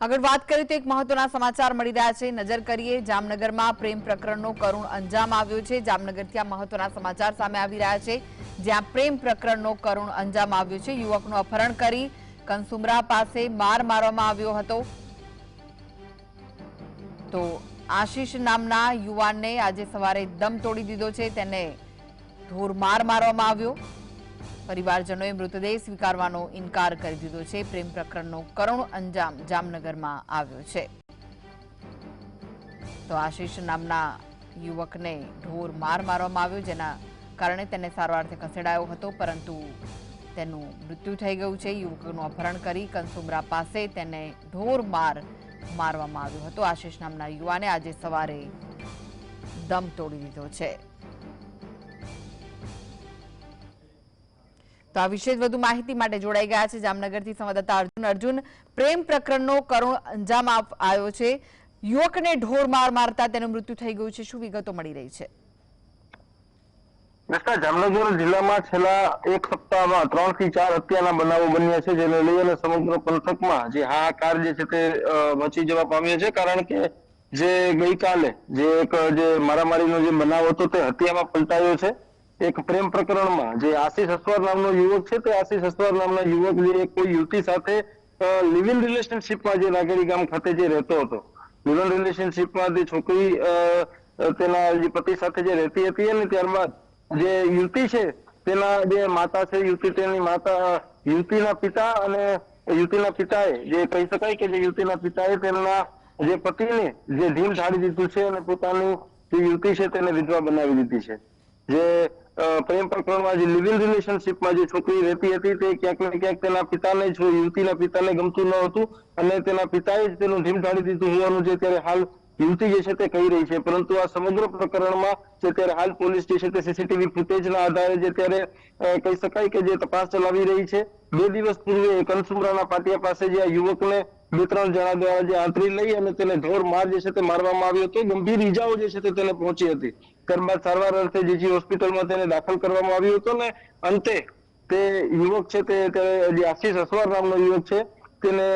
આગળ વાત કરીએ તો એક મહત્વના સમાચાર મળી રહ્યા છે. નજર કરીએ, જામનગરમાં પ્રેમ પ્રકરણનો કરુણ અંજામ આવ્યો છે. જામનગરથી આ મહત્વના સમાચાર સામે આવી રહ્યા છે. જ્યાં પ્રેમ પ્રકરણનો કરુણ અંજામ આવ્યો છે. યુવકનું અપહરણ કરી કનસુમરા પાસે માર મારવામાં આવ્યો હતો. તો આશીષ નામના યુવાનને આજે સવારે દમ તોડી દીધો છે. તેને ઢોર માર મારવામાં આવ્યો. પરિવારજનોએ મૃતદેહ સ્વીકારવાનો ઇનકાર કરી દીધો છે. પ્રેમ પ્રકરણનો કરુણ અંજામ જામનગરમાં આવ્યો છે. તો આશીષ નામના યુવકને ઢોર માર મારવામાં આવ્યો, જેના કારણે તેને સારવારથી ખસેડાયો હતો, પરંતુ તેનું મૃત્યુ થઈ ગયું છે. યુવકનું અપહરણ કરી કંસુમરા પાસે તેને ઢોર માર મારવામાં આવ્યો હતો. આશીષ નામના યુવાને આજે સવારે દમ તોડી દીધો છે. તો આ વિશે વધુ માહિતી માટે જોડાઈ ગયા છે જામનગરથી સંવાદદાતા અર્જુન. અર્જુન, પ્રેમ પ્રકરણનો કરુણ અંજામ આવ્યો છે. યુવકને ઢોર માર મારતા તેનું મૃત્યુ થઈ ગયું છે. શું વિગતો મળી રહી છે? જામનગર જિલ્લામાં છેલ્લા એક સપ્તાહમાં ત્રણથી ચાર હત્યાના બનાવો બન્યા છે, જેને લઈ અને સમગ્ર પંથકમાં જે હાહાકાર જે છે તે મચી જવા પામ્યો છે. કારણ કે જે ગઈકાલે જે એક, જે મારામારીનો જે બનાવ હતો તે હત્યામાં પલટાયો છે. એક પ્રેમ પ્રકરણમાં જે આશીષ અસવાર નામનો યુવક છે, તે આશીષ અસવાર નામના યુવક જે કોઈ યુવતી સાથે લિવ રિલેશનશીપમાં જે નાગેરી ગામ ખાતે જે રહેતો હતો. લિવ રિલેશનશીપમાં જે છોકરી તેના જે પતિ સાથે જે રહેતી હતી અને ત્યારબાદ જે યુવતી છે, તેના જે માતા છે, યુવતી તેની માતા યુવતીના પિતા અને યુવતીના પિતાએ જે કહી શકાય કે જે યુવતીના પિતાએ તેમના જે પતિને જે ધીમ ઢાળી દીધું છે અને પોતાની જે યુવતી છે તેને વિધવા બનાવી દીધી છે. જે પ્રેમ પ્રકરણમાં જે લિવિંગ રિલેશનશીપમાં જે છોકરી રહેતી હતી તે ક્યાંક ને ક્યાંક તેના પિતાને જ, યુવતીના પિતાને ગમતું ન હતું અને તેના પિતાએ જ તેનું ઢીમ ઢાળી દીધું હોવાનું જે ત્યારે હાલ યુવતી જે છે તે કહી રહી છે. પરંતુ આ સમગ્ર પ્રકરણમાં જે ત્યારે હાલ પોલીસ જે છે તે સીસીટીવી ફૂટેજના આધારે જે ત્યારે કહી શકાય કે જે તપાસ ચલાવી રહી છે. બે દિવસ પૂર્વે કનસુમરાના પાટિયા પાસે જે આ યુવકને બે ત્રણ જણા દ્વારા જે આંતરી લઈ અને તેને ઢોર માર જે છે તે મારવામાં આવ્યો હતો ગંભીર ઈજાઓ જે છે તેને પહોંચી હતી. ત્યારબાદ સારવાર અર્થે જીજી હોસ્પિટલમાં તેને દાખલ કરવામાં આવ્યો હતો ને, અંતે તે યુવક છે તે જે આશીષ અસવાર નામનો યુવક છે, તેને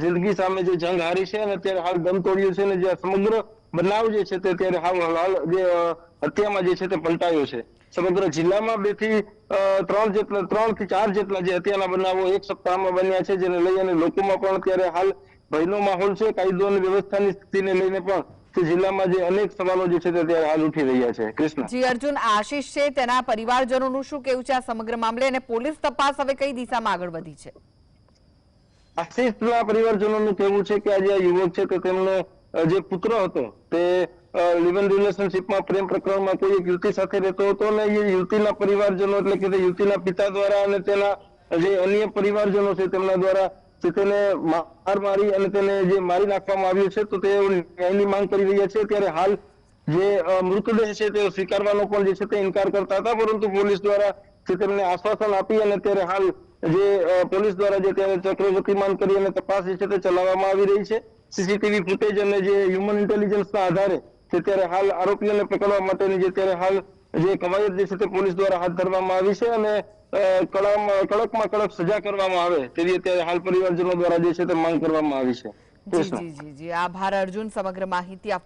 જિંદગી સામે જે જંગ હારી છે અને અત્યારે હાલ દમ તોડ્યું છે અને જે સમગ્ર બનાવ જે છે તે અત્યારે હાલ હાલ જે હત્યામાં જે છે તે પલટાયો છે. સમગ્ર જિલ્લામાં બેથી ત્રણ જેટલા ત્રણથી ચાર જેટલા જે હત્યાના બનાવો એક સપ્તાહમાં બન્યા છે જેને લઈ અને લોકોમાં પણ અત્યારે હાલ ભયનો માહોલ છે. કાયદો અને વ્યવસ્થાની સ્થિતિને લઈને પણ જિલ્લામાં જે અનેક સવાલો જે છે તે અત્યારે હાલ ઉઠી રહ્યા છે. કૃષ્ણ. જી અર્જુન આશીષ છે તેના પરિવારજનોનું શું કેવું છે આ સમગ્ર મામલે અને પોલીસ તપાસ હવે કઈ દિશામાં આગળ વધી છે? આશીષના પરિવારજનોનું કહેવું છે કે આજે આ યુવક છે કે તેમનો જે પુત્ર હતો તે લિવ ઇન રિલેશનશીપમાં પ્રેમ પ્રકરણમાં કોઈ એક યુવતી સાથે રહેતો હતો અને એ યુવતીના પરિવારજનો, એટલે કે યુવતીના પિતા દ્વારા અને તેના જે અન્ય પરિવારજનો છે, તેમના દ્વારા જે તેને માર મારી અને તેને જે મારી નાખવામાં આવ્યું છે, તો તેઓ ન્યાયની માંગ કરી રહ્યા છે. ત્યારે હાલ જે મૃતદેહ છે તે સ્વીકારવાનો પણ જે છે તે ઇનકાર કરતા હતા, પરંતુ પોલીસ દ્વારા તેમને આશ્વાસન આપી અને ત્યારે હાલ જે પોલીસ દ્વારા જે ત્યારે ચક્રવર્તીમાન કરી અને તપાસ જે છે તે ચલાવવામાં આવી રહી છે. સીસીટીવી ફૂટેજ અને જે હ્યુમન ઇન્ટેલિજન્સના આધારે જે ત્યારે હાલ આરોપીઓને પકડવા માટેની જે ત્યારે હાલ જે કવાયત જે છે તે પોલીસ દ્વારા હાથ ધરવામાં આવી છે અને કડકમાં કડક સજા કરવામાં આવે તેવી અત્યારે હાલ પરિવારજનો દ્વારા જે છે તે માંગ કરવામાં આવી છે. જી જી જી. આભાર અર્જુન સમગ્ર માહિતી આપ